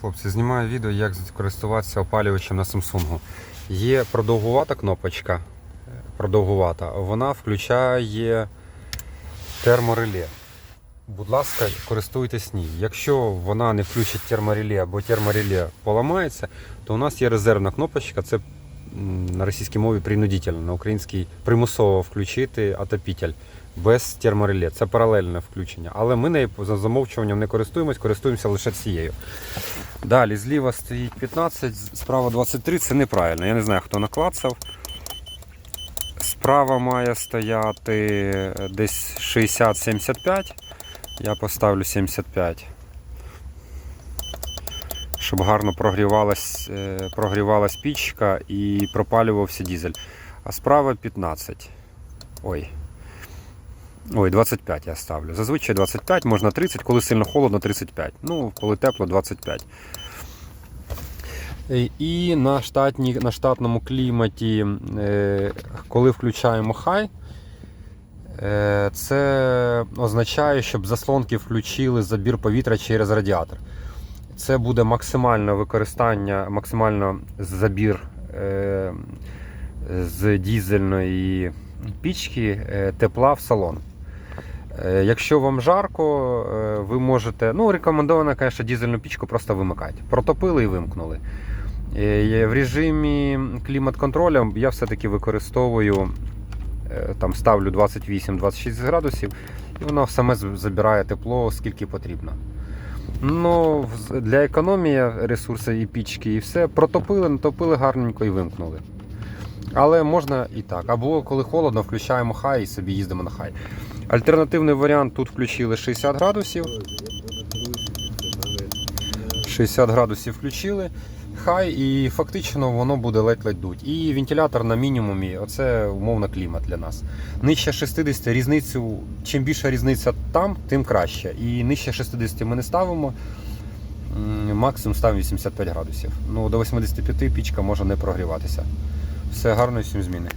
Хлопці, знімаю відео, як користуватися опалювачем на Samsung. Є продовгувата кнопочка, е, продовгувата, вона включає термореле. Будь ласка, користуйтесь ній. Якщо вона не включить термореле або термореле поламається, то у нас є резервна кнопочка, це на російській мові принудительно, на українській примусово включити отопитель без термореле. Це паралельне включення. Але ми нею за замовчуванням не користуємось, користуємося лише цією. Далі зліва стоїть 15, справа 23, це неправильно. Я не знаю, хто наклацав. Справа має стояти десь 60-75. Я поставлю 75. Щоб гарно прогрівалась, е, прогрівалась пічка і пропалювався дізель. А справа 15. Ой. Ой, 25 я ставлю. Зазвичай 25, можна 30, коли сильно холодно 35. Ну, коли тепло 25. Е, І на, штатні, на штатному кліматі, е, коли включаємо хай, це означає, щоб заслонки включили забір повітря через радіатор. Це буде максимальне використання, максимально забір е, з дізельної пічки е, тепла в салон. Е, Якщо вам жарко, е, ви можете. Ну, рекомендовано, звісно, дізельну пічку просто вимикати. Протопили і вимкнули. Е, В режимі клімат-контролю я все-таки використовую, е, там ставлю 28-26 градусів, і воно саме забирає тепло скільки потрібно. Ну, для економії ресурси і пічки, і все. Протопили, натопили гарненько і вимкнули. Але можна і так. Або коли холодно, включаємо хай і собі їздимо на хай. Альтернативний варіант тут включили 60 градусів. 60 градусів включили. Хай і фактично воно буде ледь-ледь дуть. І вентилятор на мінімумі, оце умовно клімат для нас. Нижче 60 різницю, чим більша різниця там, тим краще. І нижче 60 ми не ставимо. Максимум ставимо 85 градусів. Ну, до 85 пічка може не прогріватися. Все гарно, всім зміни.